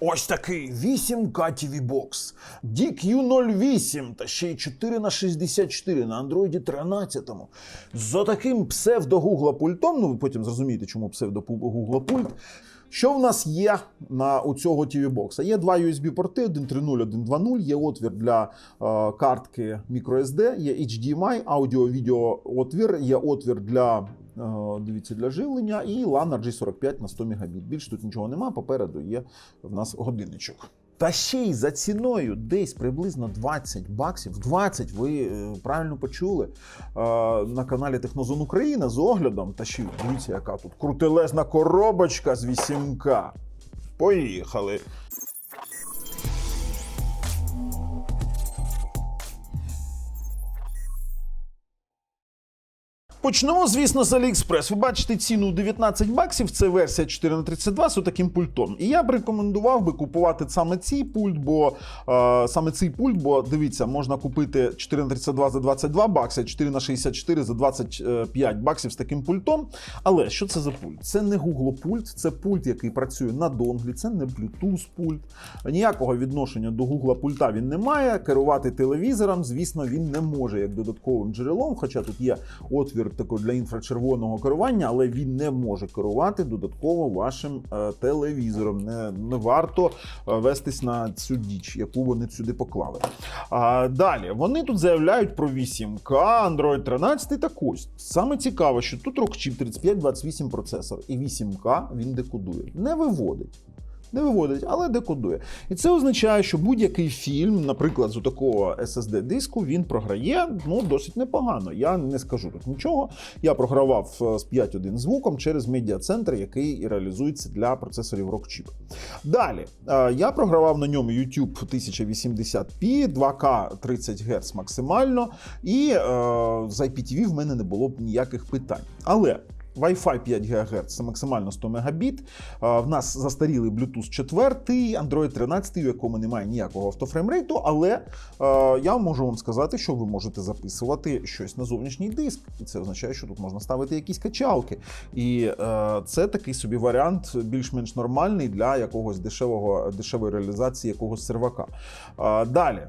Ось такий 8K TV Box, DQ08 та ще й 4 на 64 на Android 13. За таким псевдо-гугла пультом, ну ви потім зрозумієте, чому псевдо-гугла пульт. Що в нас є на у цього TV Box? Є два USB-порти, 1.3.0, 1.2.0, є отвір для е, картки microSD, є HDMI, аудіо-відео отвір, є отвір для, е, дивіться, для живлення і LAN RG45 на 100 Мбіт. Більше тут нічого нема, попереду є в нас годинничок. Та ще й за ціною десь приблизно 20 баксів. 20, ви е, правильно почули е, на каналі Технозон Україна з оглядом. Та ще дивіться, яка тут крутелезна коробочка з 8К. Поїхали. Почнемо, звісно, з AliExpress. Ви бачите ціну 19 баксів. Це версія 4 на 32 з таким пультом. І я б рекомендував би купувати саме цей пульт, бо е, саме цей пульт, бо дивіться, можна купити 4 на 32 за 22 бакси, 4 на 64 за 25 баксів з таким пультом. Але що це за пульт? Це не Google пульт, це пульт, який працює на донглі, це не Bluetooth пульт. Ніякого відношення до Google пульта він не має. Керувати телевізором, звісно, він не може як додатковим джерелом, хоча тут є отвір такий для інфрачервоного керування, але він не може керувати додатково вашим е, телевізором. Не, не варто е, вестись на цю діч, яку вони сюди поклали. А, далі вони тут заявляють про 8К, Android 13 так ось. Саме цікаве, що тут Rockchip 3528 процесор, і 8К він декодує, не виводить. Не виводить, але декодує. І це означає, що будь-який фільм, наприклад, з такого SSD-диску, він програє ну, досить непогано. Я не скажу тут нічого. Я програвав е, з 5.1 звуком через медіа-центр, який реалізується для процесорів Rockchip. Далі е, я програвав на ньому YouTube 1080p, 2К 30 Гц максимально, і е, з IPTV в мене не було б ніяких питань. Але. Wi-Fi 5 ГГц це максимально 100 Мбіт. В нас застарілий Bluetooth 4, Android 13, у якому немає ніякого автофреймрейту, але я можу вам сказати, що ви можете записувати щось на зовнішній диск. І це означає, що тут можна ставити якісь качалки. І це такий собі варіант більш-менш нормальний для якогось дешевого, дешевої реалізації якогось сервака. Далі.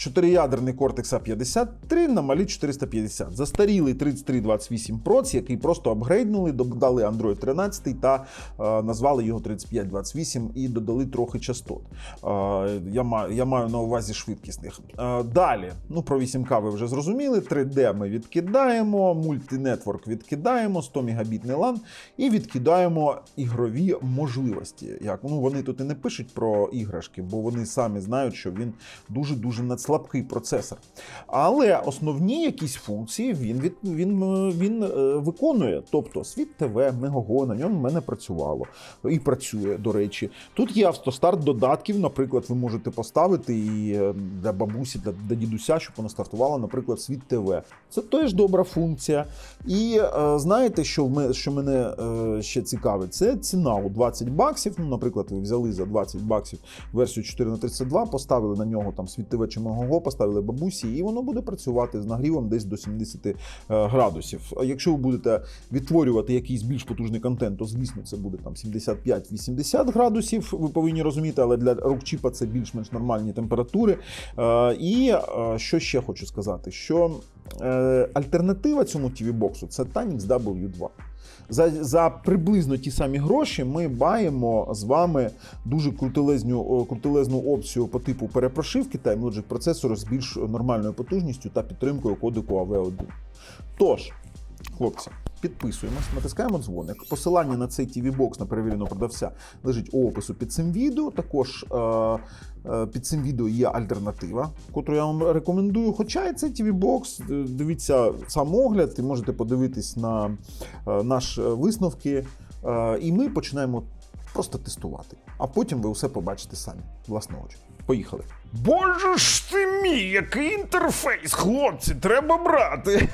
Чотириядерний Cortex A53 на малі 450. Застарілий 3328 Proц, який просто апгрейднули, додали Android 13 та е, назвали його 3528 і додали трохи частот. Е, я, маю, я маю на увазі швидкісних. Е, далі, ну про 8К ви вже зрозуміли. 3D ми відкидаємо, мультинетворк відкидаємо, 100 Мбітний LAN і відкидаємо ігрові можливості. Як? Ну, Вони тут і не пишуть про іграшки, бо вони самі знають, що він дуже-дуже надслабкий слабкий процесор. Але основні якісь функції він від, він, він, е, виконує. Тобто світ ТВ, Мегого, на ньому в мене працювало і працює, до речі. Тут є автостарт додатків. Наприклад, ви можете поставити і е, для бабусі, для, для дідуся, щоб вона стартувала, наприклад, світ ТВ. Це теж добра функція. І е, знаєте, що в що мене е, ще цікавить, це ціна у 20 баксів. Ну, наприклад, ви взяли за 20 баксів версію 4 на 32 поставили на нього там світ ТВ чи Мегого, поставили бабусі, і воно буде працювати з нагрівом десь до 70 е, градусів. Якщо ви будете відтворювати якийсь більш потужний контент, то звісно це буде там 75-80 градусів. Ви повинні розуміти, але для рокчіпа це більш-менш нормальні температури. Е, І е, що ще хочу сказати, що альтернатива цьому TV-боксу це Tanix W2. За за приблизно ті самі гроші ми маємо з вами дуже крутелезну, крутелезну опцію по типу перепрошивки та Logic процесору з більш нормальною потужністю та підтримкою кодеку AV1. Тож, хлопці. Підписуємось, натискаємо дзвоник. Посилання на цей tv бокс на перевіреного продавця лежить у опису під цим відео. Також е, е, під цим відео є альтернатива, яку я вам рекомендую. Хоча і цей tv бокс дивіться сам огляд, і можете подивитись на е, наші висновки. Е, і ми починаємо просто тестувати. А потім ви все побачите самі власноочі. Поїхали. Боже ж ти мій, який інтерфейс, хлопці, треба брати.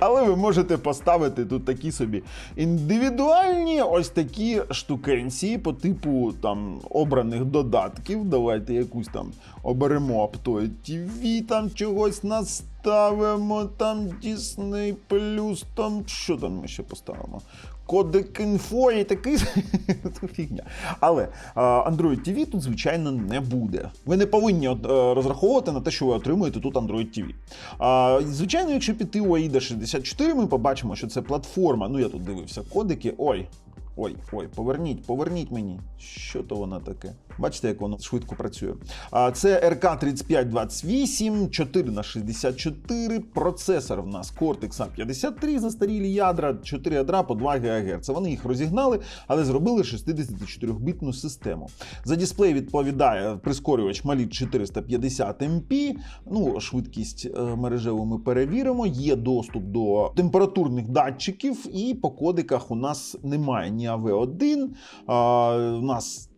Але ви можете поставити тут такі собі індивідуальні ось такі штукенції по типу там обраних додатків. Давайте якусь там оберемо Aptoid TV, там чогось на поставимо там Disney Plus, там що там ми ще поставимо? Кодек інфо і такий фігня. Але Android TV тут, звичайно, не буде. Ви не повинні е, розраховувати на те, що ви отримуєте тут Android TV. Звичайно, якщо піти у AIDA 64, ми побачимо, що це платформа. Ну, я тут дивився кодики. Ой. Ой, ой, поверніть, поверніть мені. Що то воно таке? Бачите, як воно швидко працює. А це РК 3528, 4 на 64, процесор в нас Cortex A53, застарілі ядра, 4 ядра по 2 ГГц. Вони їх розігнали, але зробили 64-бітну систему. За дисплей відповідає прискорювач Malit 450 MP. Ну, швидкість е, мережеву ми перевіримо. Є доступ до температурних датчиків, і по кодиках у нас немає ні AV1. А, у нас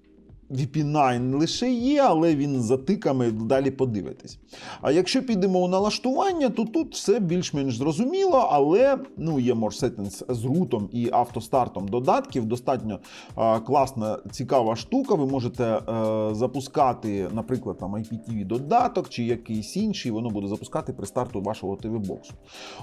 VP9 лише є, але він за тиками далі подивитись. А якщо підемо у налаштування, то тут все більш-менш зрозуміло, але ну, є More Settings з рутом і автостартом додатків. Достатньо а, класна, цікава штука. Ви можете е, запускати, наприклад, там IPTV додаток чи якийсь інший, воно буде запускати при старту вашого TV-боксу.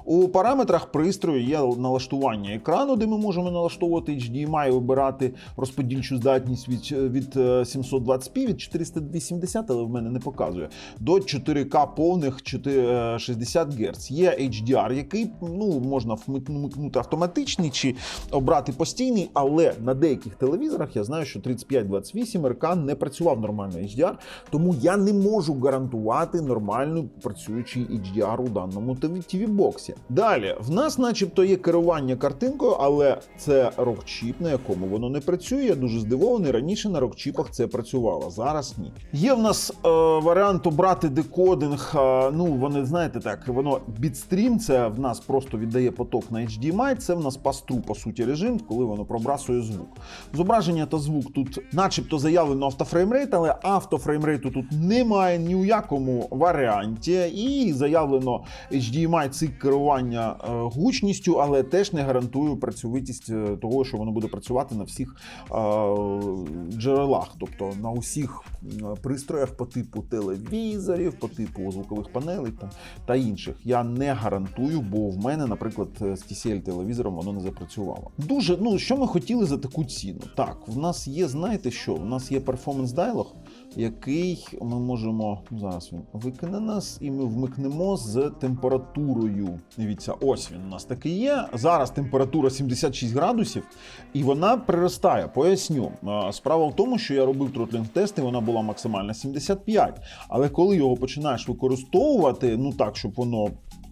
У параметрах пристрою є налаштування екрану, де ми можемо налаштовувати HDMI, вибирати розподільчу здатність від, від е, 720p, від 480, але в мене не показує, до 4К повних 4, е, 60 Гц. Є HDR, який ну, можна вмикнути автоматичний чи обрати постійний, але на деяких телевізорах я знаю, що 3528 РК не працював нормально HDR, тому я не можу гарантувати нормально працюючий HDR у даному tv боксі Далі, в нас, начебто, є керування картинкою, але це рок-чіп, на якому воно не працює. Я дуже здивований. Раніше на рок-чіпах це працювало, зараз ні. Є в нас е, варіант обрати декодинг. Е, ну, вони знаєте так, воно бітстрім, це в нас просто віддає поток на HDMI, це в нас пастру, по суті, режим, коли воно пробрасує звук. Зображення та звук тут, начебто, заявлено автофреймрейт, але автофреймрейту тут немає ні у якому варіанті. І заявлено HDMI цик керування е, гучністю, але теж не гарантую працьовитість е, того, що воно буде працювати на всіх е, джерелах, тобто на усіх е, пристроях по типу телевізорів, по типу звукових панелей та, та інших. Я не гарантую, бо в мене, наприклад, з TCL телевізором воно не запрацювало. Дуже, ну що ми хотіли за таку ціну? Так, в нас є, знаєте що? У нас є Performance Dialog, який ми можемо зараз він викине нас, і ми вмикнемо з температурою. Дивіться, ось він у нас такий є. Зараз температура 76 градусів, і вона приростає. Поясню. Справа в тому, що я робив тротлінг тест, і вона була максимальна 75. Але коли його починаєш використовувати, ну так, щоб воно.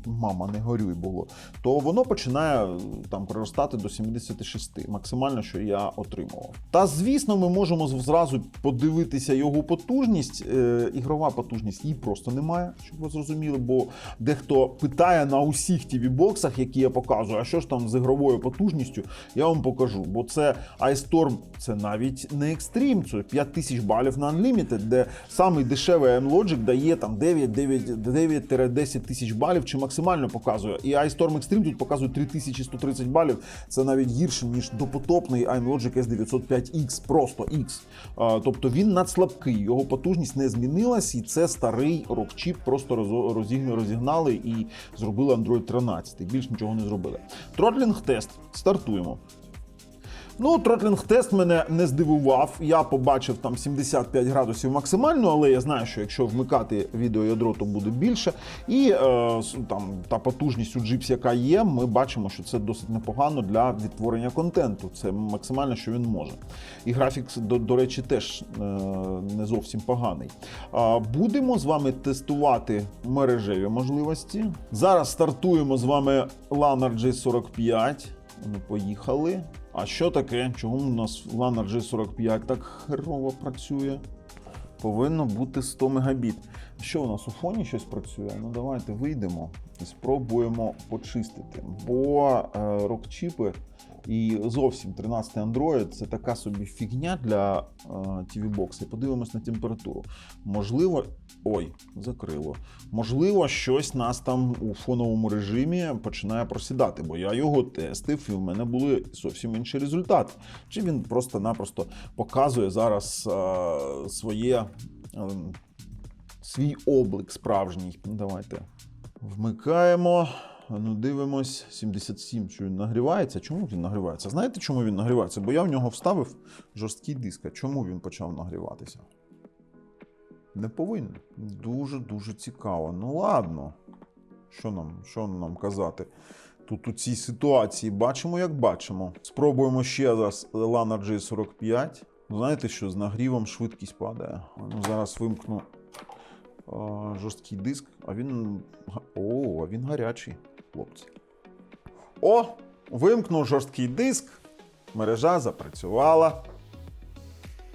Мама, не горюй було, то воно починає там приростати до 76, максимально, що я отримував. Та звісно, ми можемо зразу подивитися його потужність. Е, ігрова потужність її просто немає, щоб ви зрозуміли. Бо дехто питає на усіх tv боксах які я показую, а що ж там з ігровою потужністю, я вам покажу. Бо це iStorm, це навіть не Extreme, це 5000 балів на Unlimited, де самий дешевий M-Logic дає там 9-10 тисяч балів чи максимально показує. І iStorm Extreme тут показує 3130 балів. Це навіть гірше, ніж допотопний iMlogic S905X, просто X. Тобто він надслабкий, його потужність не змінилась, і це старий рок-чіп, просто розігнали і зробили Android 13. Більш нічого не зробили. Тротлінг тест. Стартуємо. Ну, тротлінг тест мене не здивував. Я побачив там 75 градусів максимально, але я знаю, що якщо вмикати відеоядро, то буде більше. І е, там та потужність у Gyps, яка є, ми бачимо, що це досить непогано для відтворення контенту. Це максимально, що він може. І графік, до, до речі, теж е, не зовсім поганий. А, будемо з вами тестувати мережеві можливості. Зараз стартуємо з вами LAN RJ45. Ми поїхали. А що таке? Чому у нас LAN RJ45 так херово працює? Повинно бути 100 мегабіт. Що у нас у фоні щось працює? Ну давайте вийдемо і спробуємо почистити. Бо е, рок-чіпи і зовсім 13 Android це така собі фігня для е, TV Box. Подивимось на температуру. Можливо, ой, закрило. Можливо, щось нас там у фоновому режимі починає просідати, бо я його тестив, і в мене були зовсім інші результати. Чи він просто-напросто показує зараз е, своє. е, Свій облик справжній. Давайте Вмикаємо. Ну, дивимось, 77, що він нагрівається. Чому він нагрівається? Знаєте, чому він нагрівається? Бо я в нього вставив жорсткий диск. Чому він почав нагріватися? Не повинен. Дуже-дуже цікаво. Ну ладно. Що нам, що нам казати? Тут у цій ситуації бачимо, як бачимо. Спробуємо ще раз Lana G45. Знаєте, що з нагрівом швидкість падає. Ну, зараз вимкну жорсткий диск, а він. О, а він гарячий, хлопці. О! Вимкнув жорсткий диск. Мережа запрацювала.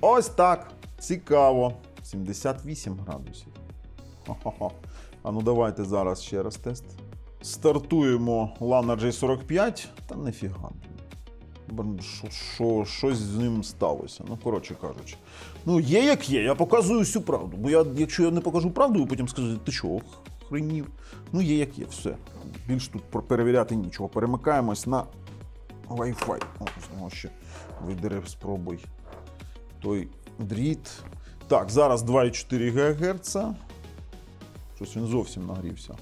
Ось так. Цікаво. 78 градусів. Хо-хо-хо. А ну давайте зараз ще раз тест. Стартуємо Lana J45. Та нефіга. Що, що, щось з ним сталося. Ну, коротше кажучи. Ну, є як є, я показую всю правду. Бо я, якщо я не покажу правду, ви потім скажете, ти що, хренів? Ну, є як є, все. Більш тут перевіряти нічого. Перемикаємось на Wi-Fi. О, ще видери, спробуй. Той дріт. Так, зараз 2,4 ГГц. Щось він зовсім нагрівся.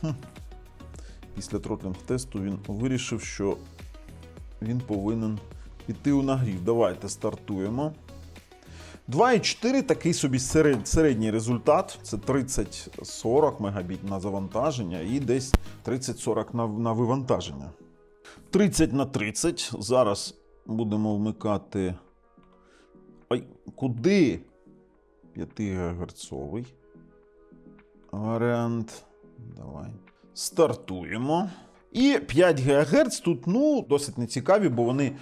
Хм. Після тротлінг тесту він вирішив, що він повинен піти у нагрів. Давайте стартуємо. 2,4 такий собі середній результат. Це 30-40 мегабіт на завантаження і десь 30-40 на, на вивантаження. 30 на 30. Зараз будемо вмикати. Ой, куди? 5 ГГц варіант. Давай. Стартуємо. І 5 ГГц тут ну, досить нецікаві, бо вони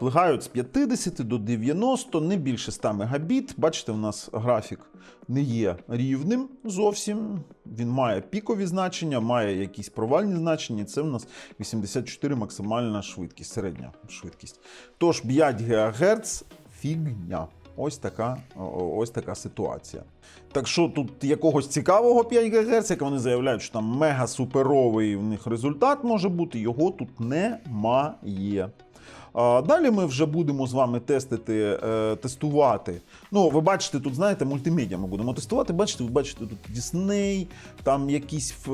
плигають з 50 до 90, не більше 100 Мбіт. Бачите, у нас графік не є рівним зовсім. Він має пікові значення, має якісь провальні значення. Це в нас 84 максимальна швидкість, середня швидкість. Тож 5 ГГц фігня. Ось така, ось така ситуація. Так що тут якогось цікавого 5 ГГц, як вони заявляють, що там мега-суперовий в них результат може бути, його тут немає. Далі ми вже будемо з вами тестити, е, тестувати. Ну, ви бачите, тут, знаєте, мультимедіа ми будемо тестувати. Бачите, ви бачите тут Disney, там якісь в,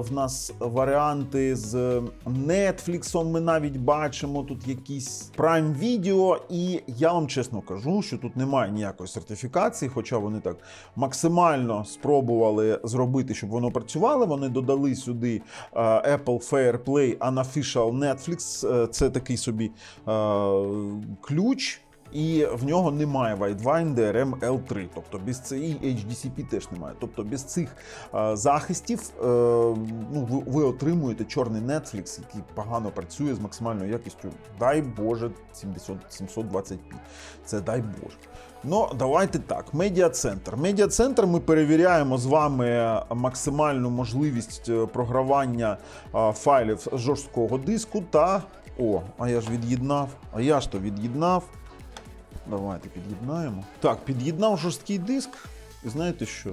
в нас варіанти з Netflix, ми навіть бачимо, тут якісь Prime Video. І я вам чесно кажу, що тут немає ніякої сертифікації, хоча вони так максимально спробували зробити, щоб воно працювало. Вони додали сюди е, Apple Fair Play Unofficial Netflix. Е, Це такий собі е, ключ. І в нього немає Widevine DRM L3, тобто без цієї HDCP теж немає. Тобто без цих е, захистів е, ну, ви, ви отримуєте чорний Netflix, який погано працює з максимальною якістю. Дай Боже, 700, 720p. Це дай Боже. Ну, давайте так. Медіа-центр. Медіа-центр ми перевіряємо з вами максимальну можливість е, програвання е, файлів з жорсткого диску та. О, а я ж від'єднав. А я ж то від'єднав. Давайте під'єднаємо. Так, під'єднав жорсткий диск. І знаєте що?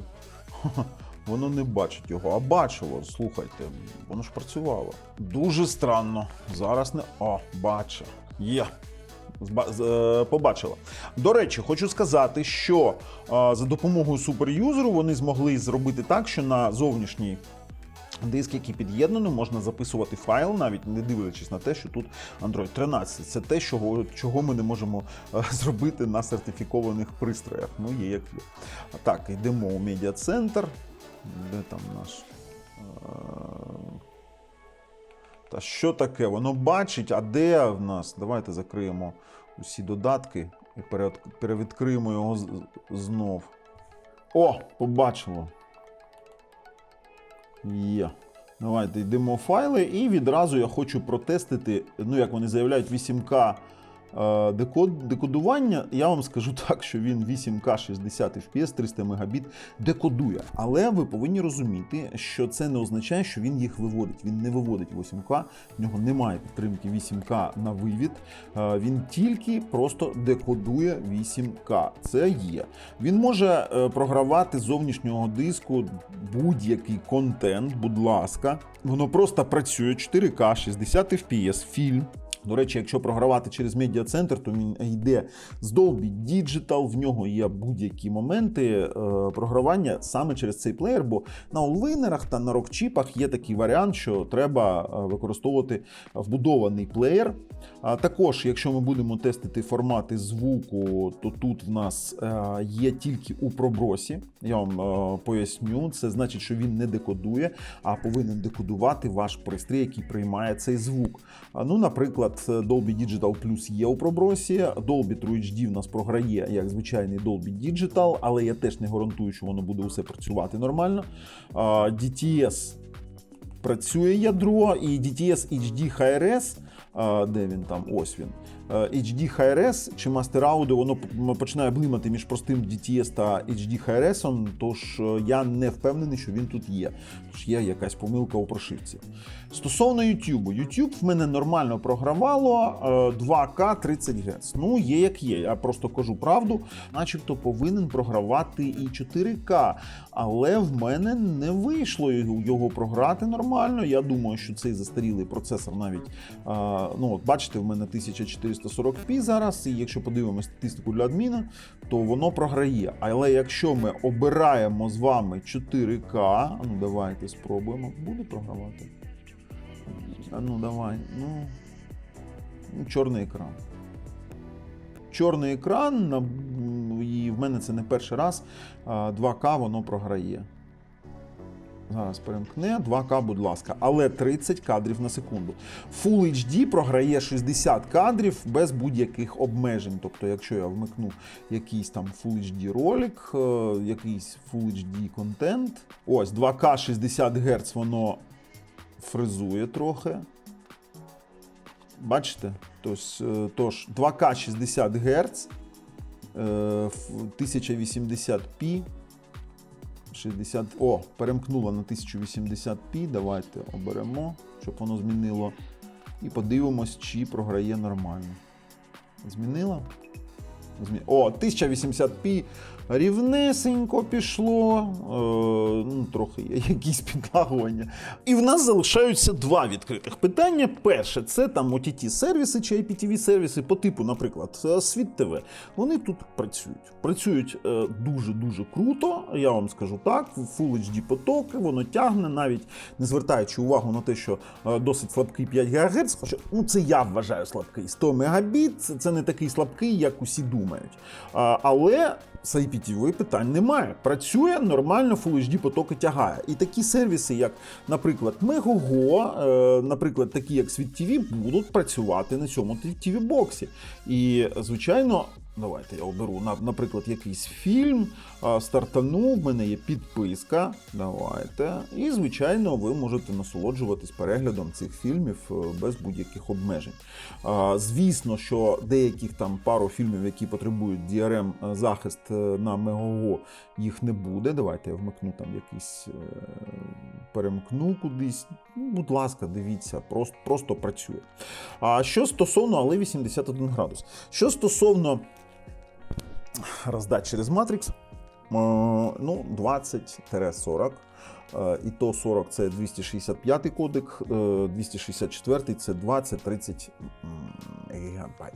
Воно не бачить його, а бачило. Слухайте, воно ж працювало. Дуже странно. Зараз не. О, бачу. Є. Е, Побачила. До речі, хочу сказати, що е, за допомогою суперюзеру вони змогли зробити так, що на зовнішній Диск, який під'єднано, можна записувати файл, навіть не дивлячись на те, що тут Android 13. Це те, чого, чого ми не можемо е, зробити на сертифікованих пристроях. Ну, є як є. Так, йдемо у медіа-центр. Де там наш. е, Та що таке? Воно бачить, а де в нас? Давайте закриємо усі додатки і перевідкриємо його знов. О, побачило. Є. Давайте йдемо в файли, і відразу я хочу протестити, ну як вони заявляють, 8К е, декод, декодування. Я вам скажу так, що він 8К 60 FPS 300 Мбіт декодує. Але ви повинні розуміти, що це не означає, що він їх виводить. Він не виводить 8К, в нього немає підтримки 8К на вивід. Е, Він тільки просто декодує 8К. Це є. Він може е, програвати зовнішнього диску будь-який контент, будь ласка. Воно просто працює 4К, 60 FPS, фільм. До речі, якщо програвати через медіа-центр, то він йде з Dolby Digital, в нього є будь-які моменти е, програвання саме через цей плеєр, бо на олвинерах та на рокчіпах є такий варіант, що треба е, використовувати вбудований плеєр. Також, якщо ми будемо тестити формати звуку, то тут в нас е, є тільки у пробросі. Я вам поясню. Це значить, що він не декодує, а повинен декодувати ваш пристрій, який приймає цей звук. Ну, наприклад, Dolby Digital Plus є у пробросі. Dolby True HD в нас програє як звичайний Dolby Digital, але я теж не гарантую, що воно буде усе працювати нормально. DTS працює ядро, і DTS HD HRS, де він там? Ось він. Е, HD HRS чи Master Audio, воно починає блимати між простим DTS та HD HRS, тож е, я не впевнений, що він тут є. Тож є якась помилка у прошивці. Стосовно YouTube, YouTube в мене нормально програвало е, 2К 30 Гц. Ну, є як є. Я просто кажу правду, начебто повинен програвати і 4К. Але в мене не вийшло його програти нормально. Я думаю, що цей застарілий процесор навіть. е, Ну, от бачите, в мене 1440p зараз, і якщо подивимося статистику для адміна, то воно програє. Але якщо ми обираємо з вами 4К, ну давайте спробуємо, буде програвати. Ну давай. Ну, ну чорний екран. Чорний екран, і в мене це не перший раз. 2К воно програє. Зараз перемкне 2К, будь ласка, але 30 кадрів на секунду. Full HD програє 60 кадрів без будь-яких обмежень. Тобто, якщо я вмикну якийсь там Full HD ролик, е, якийсь Full HD контент. Ось 2К 60 Гц воно фризує трохи. Бачите? Е, тож 2К 60 Гц, е, ф- 1080p. 60. О, перемкнула на 1080p. Давайте оберемо, щоб воно змінило. І подивимось, чи програє нормально. Змінила? О, 1080p рівнесенько пішло. Е, ну, трохи є якісь підлагування. І в нас залишаються два відкритих питання. Перше, це там OTT сервіси чи IPTV сервіси по типу, наприклад, е, Світ ТВ. Вони тут працюють. Працюють дуже-дуже круто. Я вам скажу так. Full HD потоки, воно тягне, навіть не звертаючи увагу на те, що е, досить слабкий 5 ГГц, хоча ну це я вважаю слабкий. 100 Мбіт це не такий слабкий, як усі думають. А, але з IPTV питань немає. Працює нормально, Full HD потоки тягає. І такі сервіси, як, наприклад, Megogo, е, наприклад, такі як Світ TV, будуть працювати на цьому tv боксі. І, звичайно. Давайте я оберу, наприклад, якийсь фільм, а, стартанув, в мене є підписка. Давайте. І, звичайно, ви можете насолоджуватись переглядом цих фільмів е, без будь-яких обмежень. Звісно, що деяких там пару фільмів, які потребують DRM е, захист е, на Megogo, їх не буде. Давайте я вмикну там якийсь перемкну кудись. Ну, будь ласка, дивіться, просто, просто працює. А що стосовно, але 81 градус. Що стосовно роздач через е, ну, 20-40. Е, І то 40 це 265 кодек, е, 264 це 20-30 гігабайт.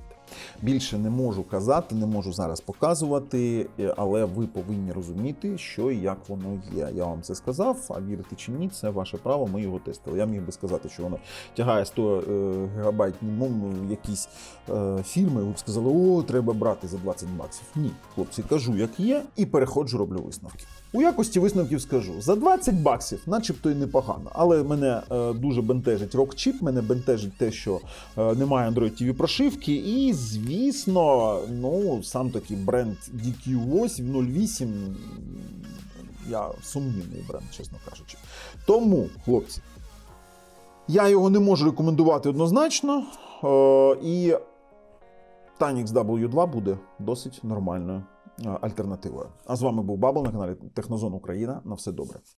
Більше не можу казати, не можу зараз показувати, е, але ви повинні розуміти, що і як воно є. Я вам це сказав, а вірити чи ні, це ваше право. Ми його тестили. Я міг би сказати, що воно тягає 100 е, гігабайт, ну, якісь е, фільми. Ви б сказали, о, треба брати за 20 баксів. Ні, хлопці, кажу, як є, і переходжу, роблю висновки. У якості висновків скажу: за 20 баксів, начебто і непогано. Але мене е, дуже бентежить рок-чіп, мене бентежить те, що е, немає Android TV прошивки. І, звісно, ну, сам такий бренд DQ8 08. Я сумнівний бренд, чесно кажучи. Тому, хлопці, я його не можу рекомендувати однозначно. Е, і Tanix W2 буде досить нормальною е, альтернативою. А з вами був Бабл на каналі Технозон Україна. На все добре.